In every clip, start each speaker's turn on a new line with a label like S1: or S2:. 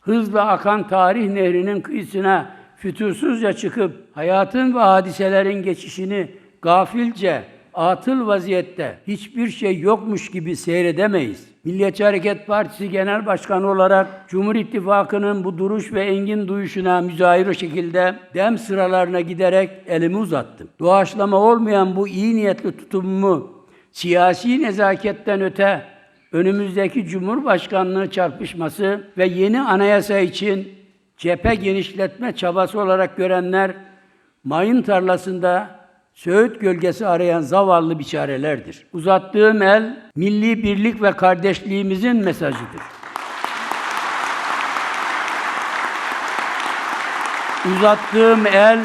S1: hızla akan tarih nehrinin kıyısına fütursuzca çıkıp hayatın ve hadiselerin geçişini gafilce, atıl vaziyette hiçbir şey yokmuş gibi seyredemeyiz. Milliyetçi Hareket Partisi Genel Başkanı olarak Cumhur İttifakı'nın bu duruş ve engin duyuşuna müzahir şekilde dem sıralarına giderek elimi uzattım. Doğaçlama olmayan bu iyi niyetli tutumumu siyasi nezaketten öte önümüzdeki Cumhurbaşkanlığı çarpışması ve yeni anayasa için cephe genişletme çabası olarak görenler mayın tarlasında Söğüt gölgesi arayan zavallı biçarelerdir. Uzattığım el milli birlik ve kardeşliğimizin mesajıdır. Uzattığım el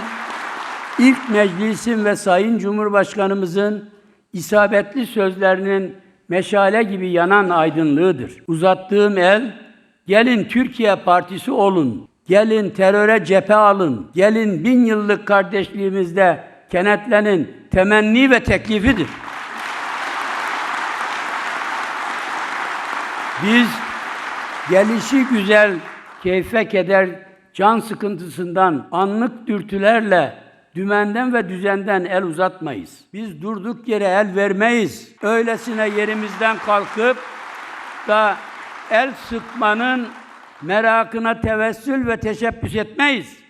S1: ilk meclisin ve Sayın Cumhurbaşkanımızın isabetli sözlerinin meşale gibi yanan aydınlığıdır. Uzattığım el, gelin Türkiye Partisi olun, gelin teröre cephe alın, gelin bin yıllık kardeşliğimizde kenetlenin temenni ve teklifidir. Biz gelişi güzel, keyfe keder, can sıkıntısından, anlık dürtülerle dümenden ve düzenden el uzatmayız. Biz durduk yere el vermeyiz. Öylesine yerimizden kalkıp da el sıkmanın merakına tevessül ve teşebbüs etmeyiz.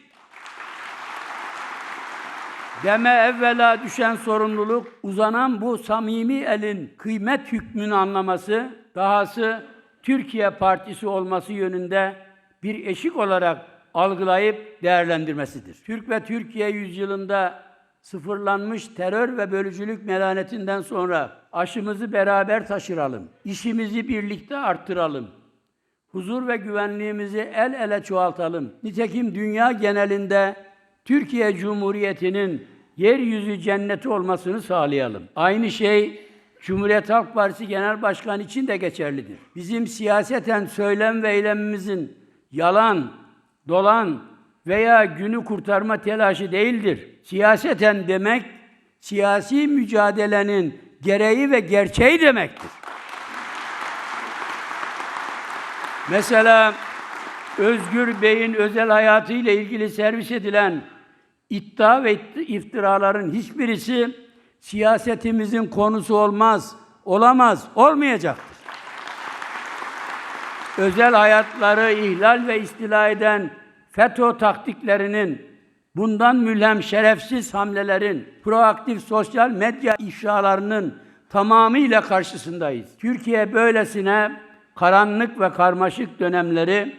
S1: Deme evvela düşen sorumluluk, uzanan bu samimi elin kıymet hükmünü anlaması, dahası Türkiye Partisi olması yönünde bir eşik olarak algılayıp değerlendirmesidir. Türk ve Türkiye yüzyılında sıfırlanmış terör ve bölücülük melanetinden sonra aşımızı beraber taşıralım, işimizi birlikte arttıralım, huzur ve güvenliğimizi el ele çoğaltalım. Nitekim dünya genelinde Türkiye Cumhuriyeti'nin yeryüzü cenneti olmasını sağlayalım. Aynı şey Cumhuriyet Halk Partisi Genel Başkanı için de geçerlidir. Bizim siyaseten söylem ve eylemimizin yalan, dolan veya günü kurtarma telaşı değildir. Siyaseten demek, siyasi mücadelenin gereği ve gerçeği demektir. Mesela Özgür Bey'in özel hayatıyla ilgili servis edilen iddia ve iftiraların hiçbirisi siyasetimizin konusu olmaz, olamaz, olmayacaktır. Özel hayatları ihlal ve istila eden FETÖ taktiklerinin, bundan mülhem şerefsiz hamlelerin, proaktif sosyal medya ifşalarının tamamıyla karşısındayız. Türkiye böylesine karanlık ve karmaşık dönemleri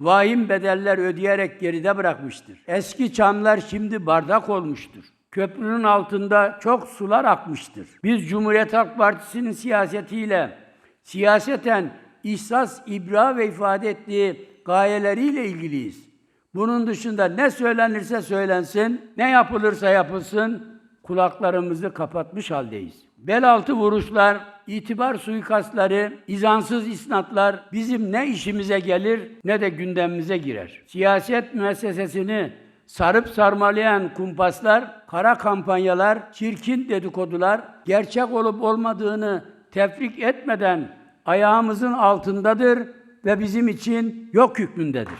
S1: vahim bedeller ödeyerek geride bırakmıştır. Eski çamlar şimdi bardak olmuştur. Köprünün altında çok sular akmıştır. Biz Cumhuriyet Halk Partisi'nin siyasetiyle, siyaseten ihsas, ibra ve ifade ettiği gayeleriyle ilgiliyiz. Bunun dışında ne söylenirse söylensin, ne yapılırsa yapılsın, kulaklarımızı kapatmış haldeyiz. Bel altı vuruşlar, itibar suikastları, izansız isnatlar bizim ne işimize gelir ne de gündemimize girer. Siyaset müessesesini sarıp sarmalayan kumpaslar, kara kampanyalar, çirkin dedikodular, gerçek olup olmadığını tefrik etmeden ayağımızın altındadır ve bizim için yok hükmündedir.